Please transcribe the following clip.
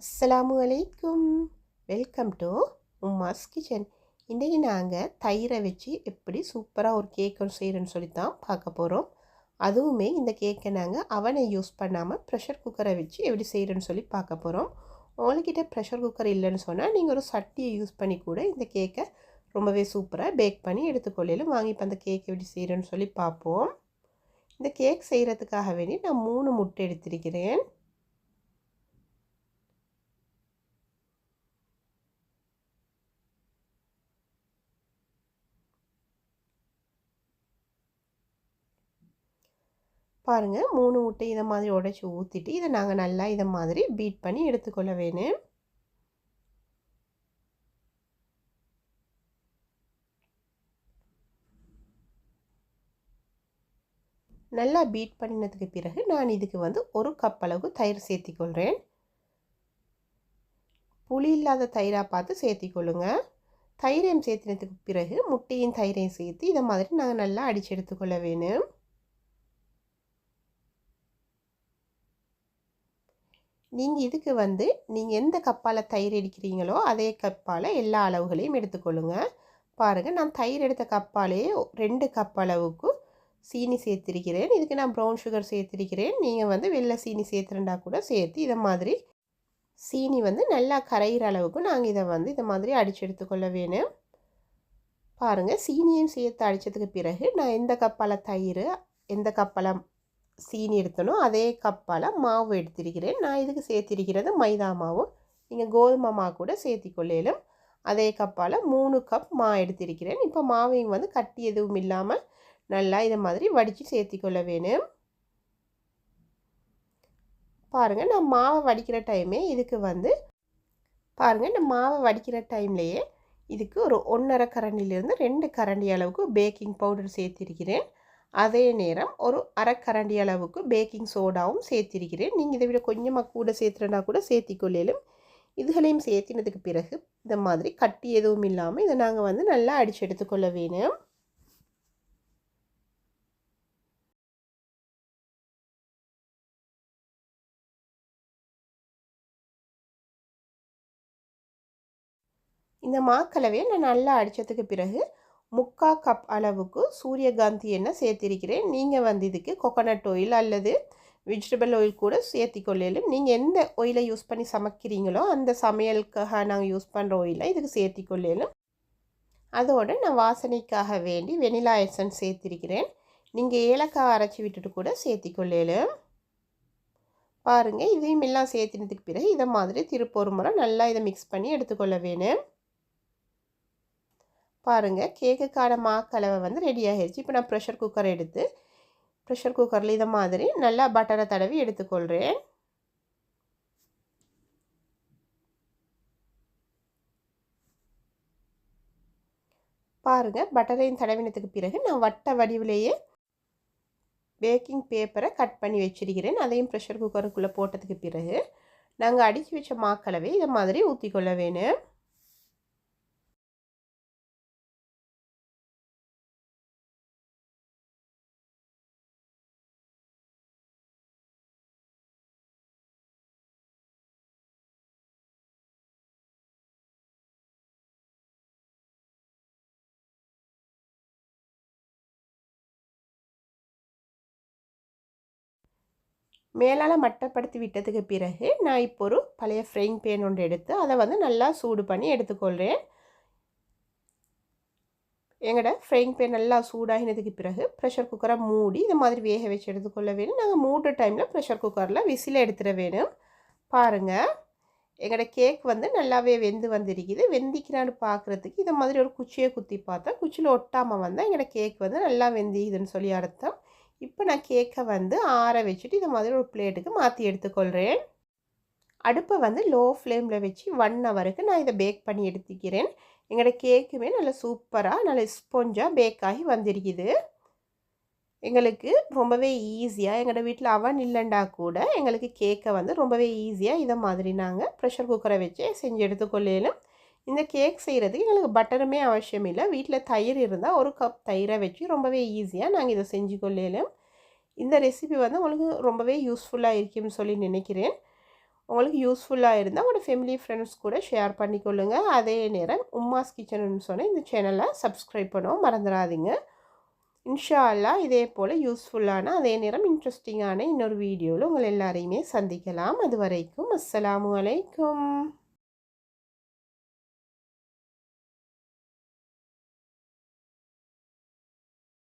அஸ்லாம் அலைக்கும். Welcome to Uma's kitchen இன்றைக்கி நாங்கள் தயிரை வச்சு எப்படி சூப்பராக ஒரு கேக் செய்கிறேன்னு சொல்லி தான் பார்க்க போகிறோம் அதுவுமே இந்த கேக்கை நாங்கள் அவனை யூஸ் பண்ணாமல் ப்ரெஷர் குக்கரை வச்சு எப்படி செய்கிறேன்னு சொல்லி பார்க்க போகிறோம் உங்கள்கிட்ட ப்ரெஷர் குக்கர் இல்லைன்னு சொன்னால் நீங்கள் ஒரு சட்டியை யூஸ் பண்ணி கூட இந்த கேக்கை ரொம்பவே சூப்பராக பேக் பண்ணி எடுத்துக்கொள்ளையிலும் வாங்கி இப்போ அந்த கேக் எப்படி செய்கிறேன்னு சொல்லி பார்ப்போம். இந்த கேக் செய்கிறதுக்காக வேண்டி நான் மூணு முட்டை எடுத்திருக்கிறேன். பாருங்கள் மூணு முட்டை இதை மாதிரி உடைச்சி ஊற்றிட்டு இதை நாங்கள் நல்லா இதை மாதிரி பீட் பண்ணி எடுத்துக்கொள்ள வேணும் நல்லா பீட் பண்ணினதுக்கு பிறகு நான் இதுக்கு வந்து ஒரு கப் அளவு தயிர் சேர்த்திக்கொள்கிறேன் புளி இல்லாத தயிராக பார்த்து சேர்த்திக்கொள்ளுங்க. தயிரையும் சேர்த்தினதுக்கு பிறகு முட்டையும் தயிரையும் சேர்த்து இதை மாதிரி நாங்கள் நல்லா அடித்து எடுத்துக்கொள்ள வேணும் நீங்கள் இதுக்கு வந்து நீங்கள் எந்த கப்பால் தயிர் எடுக்கிறீங்களோ அதே கப்பால் எல்லா அளவுகளையும் எடுத்துக்கொள்ளுங்க. பாருங்கள் நான் தயிர் எடுத்த கப்பாலே ரெண்டு கப் அளவுக்கு சீனி சேர்த்திருக்கிறேன். இதுக்கு நான் ப்ரௌன் சுகர் சேர்த்திருக்கிறேன். நீங்கள் வந்து வெள்ளை சீனி சேர்த்துருண்டா கூட சேர்த்து இதை மாதிரி சீனி வந்து நல்லா கரையிற அளவுக்கு நாங்கள் இதை வந்து இதை மாதிரி அடித்து எடுத்துக்கொள்ள வேணும். பாருங்கள் சீனியும் சேர்த்து அடித்ததுக்கு பிறகு நான் எந்த கப்பால் தயிர் எந்த கப்பலம் சீனி எடுத்தனோ அதே கப்பால் மாவு எடுத்திருக்கிறேன். நான் இதுக்கு சேர்த்திருக்கிறது மைதா மாவு. நீங்கள் கோதுமை மாவு கூட சேர்த்திக்கொள்ளையிலும் அதே கப்பால் மூணு கப் மா எடுத்திருக்கிறேன். இப்போ மாவையும் வந்து கட்டி எதுவும் இல்லாமல் நல்லா இதை மாதிரி வடித்து சேர்த்திக்கொள்ள வேணும். பாருங்கள் நான் மாவை வடிக்கிற டைமே இதுக்கு வந்து பாருங்கள் நான் மாவை வடிக்கிற டைம்லேயே இதுக்கு ஒரு ஒன்றரை கரண்டிலேருந்து ரெண்டு கரண்டி அளவுக்கு பேக்கிங் பவுடர் சேர்த்திருக்கிறேன். அதே நேரம் ஒரு அரை கரண்டி அளவுக்கு பேக்கிங் சோடாவும் சேர்த்திருக்கிறேன். நீங்கள் இதை விட கொஞ்சமாக கூட சேர்த்துறனா கூட சேர்த்திக்கொள்ளலும். இதுகளையும் சேர்த்தினதுக்கு பிறகு இந்த மாதிரி கட்டி எதுவும் இல்லாமல் இதை நாங்கள் வந்து நல்லா அடித்து எடுத்துக்கொள்ள வேணும். இந்த மாக்கலவையை நான் நல்லா அடித்ததுக்கு பிறகு முக்கா கப் அளவுக்கு சூரியகாந்தி எண்ணெய் சேர்த்திருக்கிறேன். நீங்கள் வந்து இதுக்கு கொக்கனட் ஆயில் அல்லது வெஜிடபிள் ஆயில் கூட சேர்த்திக்கொள்ளையிலும் நீங்கள் எந்த ஆயிலை யூஸ் பண்ணி சமைக்கிறீங்களோ அந்த சமையலுக்காக நாங்கள் யூஸ் பண்ணுற ஆயிலை இதுக்கு சேர்த்திக்கொள்ளையிலும் அதோடு நான் வாசனைக்காக வேண்டி வெனிலா எசன்ஸ் சேர்த்திருக்கிறேன். நீங்கள் ஏலக்காய் அரைச்சி விட்டுட்டு கூட சேர்த்திக்கொள்ளையிலும் பாருங்கள் இதையும் எல்லாம் சேர்த்தினதுக்கு பிறகு இதை மாதிரி திருப்பொரு முறை நல்லா இதை மிக்ஸ் பண்ணி எடுத்துக்கொள்ள வேணும். பாருங்கள் கேக்குக்கான மாக்கலவை வந்து ரெடி ஆகிடுச்சு இப்போ நான் ப்ரெஷர் குக்கர் எடுத்து ப்ரெஷர் குக்கரில் இதை மாதிரி நல்லா பட்டரை தடவி எடுத்துக்கொள்கிறேன் பாருங்கள் பட்டரையும் தடவினத்துக்கு பிறகு நான் வட்ட வடிவிலேயே பேக்கிங் பேப்பரை கட் பண்ணி வச்சிருக்கிறேன். அதையும் ப்ரெஷர் குக்கருக்குள்ளே போட்டதுக்கு பிறகு நாங்கள் அடித்து வச்ச மாக்கலவை இதை மாதிரி ஊற்றிக்கொள்ள வேணும். மேலால் மட்டப்படுத்தி விட்டதுக்கு பிறகு நான் இப்போ ஒரு பழைய ஃப்ரைங் பேன் ஒன்று எடுத்து அதை வந்து நல்லா சூடு பண்ணி எடுத்துக்கொள்கிறேன் எங்களோட ஃப்ரைங் பேன் நல்லா சூடாகினதுக்கு பிறகு ப்ரெஷர் குக்கரை மூடி இந்த மாதிரி வேக வச்சு எடுத்துக்கொள்ள வேணும். நாங்கள் மூடுற டைமில் ப்ரெஷர் குக்கரில் விசில் எடுத்துட வேணும். பாருங்கள் எங்களோட கேக் வந்து நல்லாவே வெந்து வந்திருக்குது. வெந்திக்கிறான்னு பார்க்குறதுக்கு இந்த மாதிரி ஒரு குச்சியை குத்தி பார்த்தா குச்சியில் ஒட்டாமல் வந்தால் எங்களோட கேக் வந்து நல்லா வெந்திக்குதுன்னு சொல்லி அர்த்தம். இப்போ நான் கேக்கை வந்து ஆற வச்சுட்டு இந்த மாதிரி ஒரு பிளேட்டுக்கு மாற்றி எடுத்துக்கொள்கிறேன் அடுப்பை வந்து லோ ஃப்ளேமில் வச்சு ஒன் ஹவருக்கு நான் இதை பேக் பண்ணி எடுத்துக்கிறேன். எங்களோட கேக்குமே நல்லா சூப்பராக நல்ல ஸ்பொஞ்சாக பேக் ஆகி வந்திருக்குது. எங்களுக்கு ரொம்பவே ஈஸியாக எங்களோட வீட்டில் அவன் இல்லைண்டா கூட எங்களுக்கு கேக்கை வந்து ரொம்பவே ஈஸியாக இதை மாதிரி நாங்கள் ப்ரெஷர் குக்கரை வச்சு செஞ்சு எடுத்துக்கொள்ளலும் இந்த கேக் செய்கிறதுக்கு எங்களுக்கு பட்டருமே அவசியம் இல்லை. வீட்டில் தயிர் இருந்தால் ஒரு கப் தயிரை வச்சு ரொம்பவே ஈஸியாக நாங்கள் இதை செஞ்சு கொள்ளலும். இந்த ரெசிபி வந்து உங்களுக்கு ரொம்பவே யூஸ்ஃபுல்லாக இருக்கும்னு சொல்லி நினைக்கிறேன். உங்களுக்கு யூஸ்ஃபுல்லாக இருந்தால் உங்களோட ஃபேமிலி ஃப்ரெண்ட்ஸ் கூட ஷேர் பண்ணிக்கொள்ளுங்க அதே நேரம் உம்மாஸ் கிச்சனுன்னு சொன்னால் இந்த சேனலை சப்ஸ்கிரைப் பண்ணவும் மறந்துடாதீங்க. இன்ஷா அல்லாஹ் இதே போல் யூஸ்ஃபுல்லான அதே நேரம் இன்ட்ரெஸ்டிங்கான இன்னொரு வீடியோவில் உங்கள் எல்லாரையுமே சந்திக்கலாம். அது வரைக்கும் அஸ்ஸலாமு வலைக்கும்